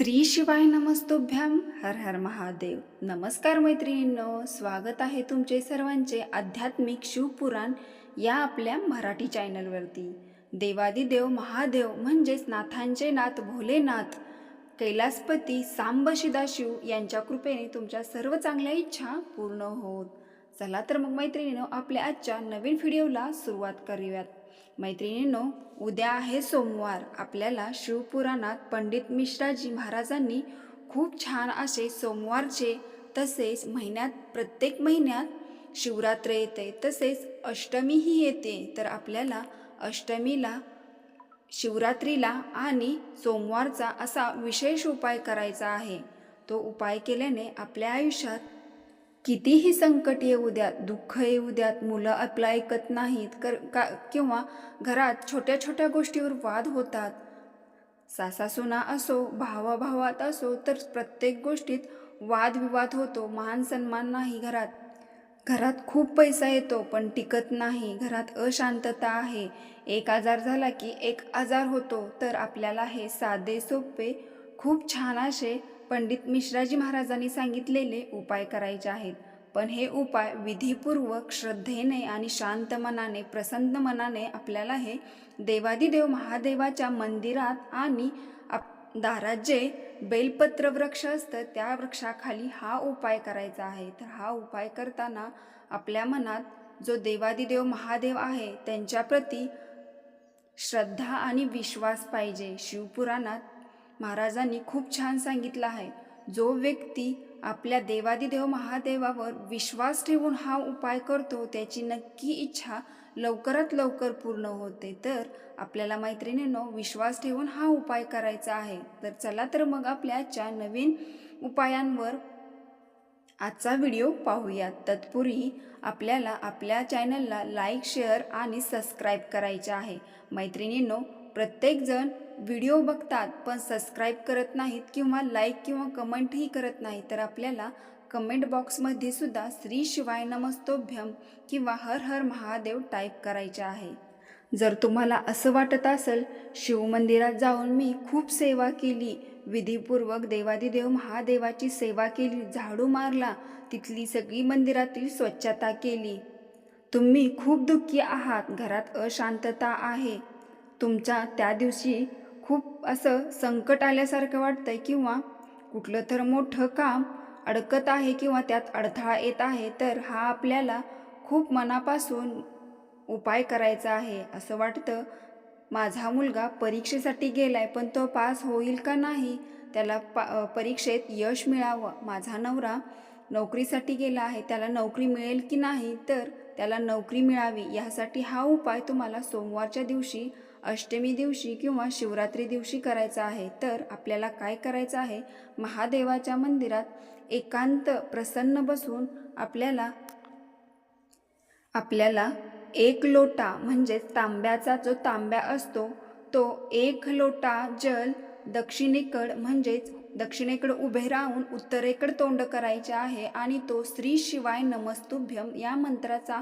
श्री शिवाय नमस्तोभ्याम हर हर महादेव. नमस्कार मैत्रिणींनो स्वागत आहे तुमचे सर्वांचे आध्यात्मिक शिवपुराण या आपल्या मराठी चॅनलवरती. देवादिदेव महादेव म्हणजेच नाथांचे नाथ भोलेनाथ कैलासपती सांबशिदा शिव यांच्या कृपेने तुमच्या सर्व चांगल्या इच्छा पूर्ण होत. चला तर मग मैत्रिणींनो आपल्या आजच्या नवीन व्हिडिओला सुरुवात करूयात. मैत्रिणींनो उद्या आहे सोमवार. आपल्याला शिवपुराणात पंडित मिश्राजी महाराजांनी खूप छान असे सोमवारचे तसेच महिन्यात प्रत्येक महिन्यात शिवरात्र येते. तसेच अष्टमीही येते. तर आपल्याला अष्टमीला शिवरात्रीला आणि सोमवारचा असा विशेष उपाय करायचा आहे. तो उपाय केल्याने आपल्या आयुष्यात कितीही संकट येऊ द्यात दुःख येऊ द्यात मुलं आपलं ऐकत नाहीत कर का किंवा घरात छोट्या छोट्या गोष्टीवर वाद होतात. सासासुना असो भावाभावात असो तर प्रत्येक गोष्टीत वादविवाद होतो मान सन्मान नाही घरात. घरात खूप पैसा येतो पण टिकत नाही घरात अशांतता आहे. एक आजार झाला की एक आजार होतो तर आपल्याला हे साधे सोपे खूप छान असे पंडित मिश्राजी महाराजांनी सांगितलेले उपाय करायचे आहेत. पण हे उपाय विधीपूर्वक श्रद्धेने आणि शांत मनाने प्रसन्न मनाने आपल्याला हे देवादिदेव महादेवाच्या मंदिरात आणि आप दारात जे बेलपत्र वृक्ष असतं त्या वृक्षाखाली हा उपाय करायचा आहे. तर हा उपाय करताना आपल्या मनात जो देवादिदेव महादेव आहे त्यांच्याप्रती श्रद्धा आणि विश्वास पाहिजे. शिवपुराणात महाराजांनी खूप छान सांगितलं आहे. जो व्यक्ती आपल्या देवादिदेव महादेवावर विश्वास ठेवून हा उपाय करतो त्याची नक्की इच्छा लवकरात लवकर पूर्ण होते. तर आपल्याला मैत्रिणींनो विश्वास ठेवून हा उपाय करायचा आहे. तर चला तर मग आपल्या आजच्या नवीन उपायांवर आजचा व्हिडिओ पाहूयात. तत्पूर्वी आपल्याला आपल्या चॅनलला लाईक शेअर आणि सबस्क्राईब करायचे आहे. मैत्रिणींनो प्रत्येकजण व्हिडिओ बघतात पण सबस्क्राईब करत नाहीत किंवा लाईक किंवा कमेंटही करत नाही तर आपल्याला कमेंट बॉक्समध्ये सुद्धा श्री शिवाय नमस्तोभ्यम किंवा हर हर महादेव टाईप करायचे आहे. जर तुम्हाला असं वाटत असेल शिवमंदिरात जाऊन मी खूप सेवा केली विधीपूर्वक देवादिदेव महादेवाची सेवा केली झाडू मारला तिथली सगळी मंदिरातील स्वच्छता केली. तुम्ही खूप दुःखी आहात घरात अशांतता आहे. तुमच्या त्या दिवशी खूप असं संकट आल्यासारखं वाटतंय किंवा कुठलं तर मोठं काम अडकत आहे किंवा त्यात अडथळा येत आहे तर हा आपल्याला खूप मनापासून उपाय करायचा आहे असं वाटतं. माझा मुलगा परीक्षेसाठी गेलाय पण तो पास होईल का नाही त्याला पा परीक्षेत यश मिळावं. माझा नवरा नोकरीसाठी गेला आहे त्याला नोकरी मिळेल की नाही तर त्याला नोकरी मिळावी यासाठी हा उपाय तुम्हाला सोमवारच्या दिवशी अष्टमी दिवशी किंवा शिवरात्री दिवशी करायचा आहे. तर आपल्याला काय करायचं आहे? महादेवाच्या मंदिरात एकांत प्रसन्न बसून आपल्याला आपल्याला एक लोटा म्हणजेच तांब्याचा जो तांब्या असतो तो एक लोटा जल दक्षिणेकड म्हणजेच दक्षिणेकडे उभे राहून उत्तरेकडे तोंड करायचे आहे आणि तो स्त्री शिवाय नमस्तुभ्यम या मंत्राचा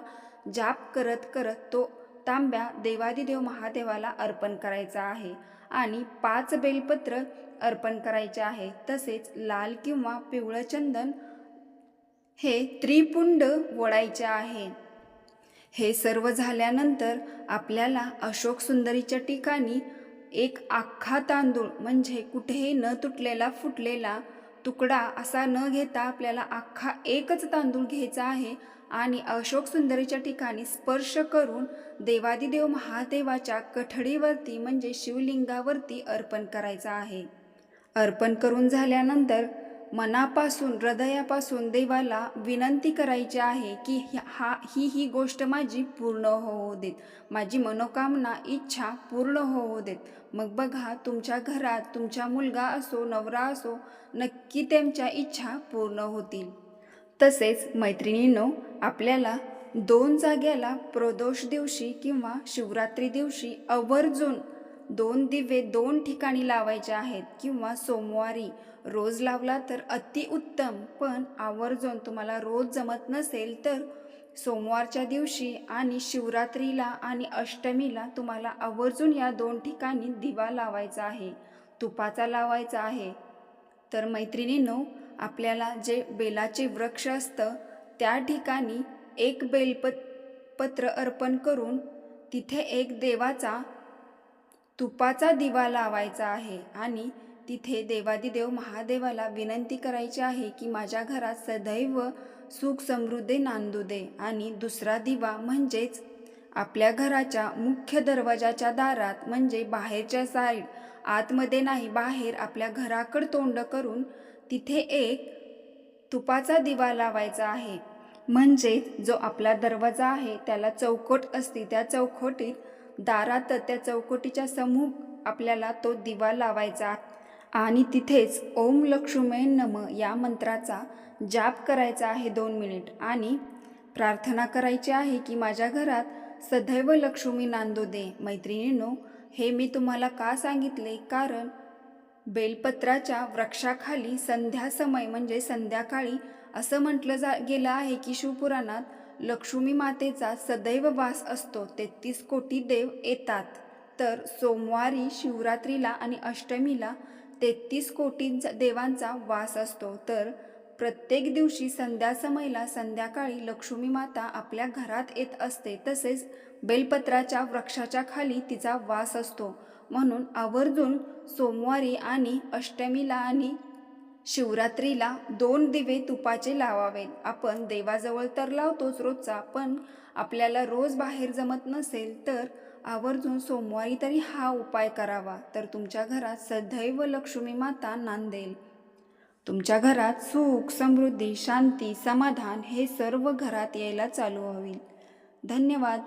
जाप करत करत तो तांब्या देवादिदेव महादेवाला अर्पण करायचा आहे आणि पाच बेलपत्र अर्पण करायचे आहे. तसेच लाल किंवा पिवळं चंदन हे त्रिपुंड वळायचे आहे. हे सर्व झाल्यानंतर आपल्याला अशोक सुंदरीच्या ठिकाणी एक आख्खा तांदूळ म्हणजे कुठेही न तुटलेला फुटलेला तुकडा असा न घेता आपल्याला अख्खा एकच तांदूळ घ्यायचा आहे आणि अशोक सुंदरीच्या ठिकाणी स्पर्श करून देवादिदेव महादेवाच्या कठडीवरती म्हणजे शिवलिंगावरती अर्पण करायचा आहे. अर्पण करून झाल्यानंतर मनापासून हृदयापासून देवाला विनंती करायची आहे की हा ही ही गोष्ट माझी पूर्ण होऊ देत. माझी मनोकामना इच्छा पूर्ण होऊ देत. मग बघा तुमच्या घरात तुमचा मुलगा असो नवरा असो नक्की त्यांच्या इच्छा पूर्ण होतील. तसेच मैत्रिणींनो आपल्याला दोन जाग्याला प्रदोष दिवशी किंवा शिवरात्री दिवशी आवर्जून दोन दिवे दोन ठिकाणी लावायचे आहेत किंवा सोमवारी रोज लावला तर अतिउत्तम पण आवर्जून तुम्हाला रोज जमत नसेल तर सोमवारच्या दिवशी आणि शिवरात्रीला आणि अष्टमीला तुम्हाला आवर्जून या दोन ठिकाणी दिवा लावायचा आहे तुपाचा लावायचा आहे. तर मैत्रिणींनो आपल्याला जे बेलाचे वृक्ष असतं त्या ठिकाणी एक बेलपत पत्र अर्पण करून तिथे एक देवाचा तुपाचा दिवा लावायचा आहे आणि तिथे देवादिदेव महादेवाला विनंती करायची आहे की माझ्या घरात सदैव सुख समृद्धी नांदू दे. आणि दुसरा दिवा म्हणजेच आपल्या घराच्या मुख्य दरवाजाच्या दारात म्हणजे बाहेरच्या साईड आतमध्ये नाही बाहेर आपल्या घराकड तोंड करून तिथे एक तुपाचा दिवा लावायचा आहे. म्हणजे जो आपला दरवाजा आहे त्याला चौकट असते त्या चौकटीत दारात त्या चौकटीच्या समूह आपल्याला तो दिवा लावायचा. आणि तिथेच ओम लक्ष्मी नम या मंत्राचा जाप करायचा आहे दोन मिनिट. आणि प्रार्थना करायची आहे की माझ्या घरात सदैव लक्ष्मी नांदू दे. मैत्रिणींनो हे मी तुम्हाला का सांगितले? कारण बेलपत्राच्या वृक्षाखाली संध्या समय म्हणजे संध्याकाळी असं म्हटलं जा गेलं आहे की शिवपुराणात लक्ष्मी मातेचा सदैव वास असतो तेहतीस कोटी देव येतात. तर सोमवारी शिवरात्रीला आणि अष्टमीला तेहतीस कोटी देवांचा वास असतो. तर प्रत्येक दिवशी संध्या समयला संध्याकाळी लक्ष्मी माता आपल्या घरात येत असते तसेच बेलपत्राच्या वृक्षाच्या खाली तिचा वास असतो. म्हणून आवर्जून सोमवारी आणि अष्टमीला आणि शिवरात्रीला दोन दिवे तुपाचे लावावेत. आपण देवाजवळ तर लावतोच रोजचा पण आपल्याला रोज बाहेर जमत नसेल तर आवर्जून सोमवारी तरी हा उपाय करावा. तर तुमच्या घरात सदैव लक्ष्मी माता नांदेल. तुमच्या घरात सुख समृद्धी शांती समाधान हे सर्व घरात यायला चालू होईल. धन्यवाद.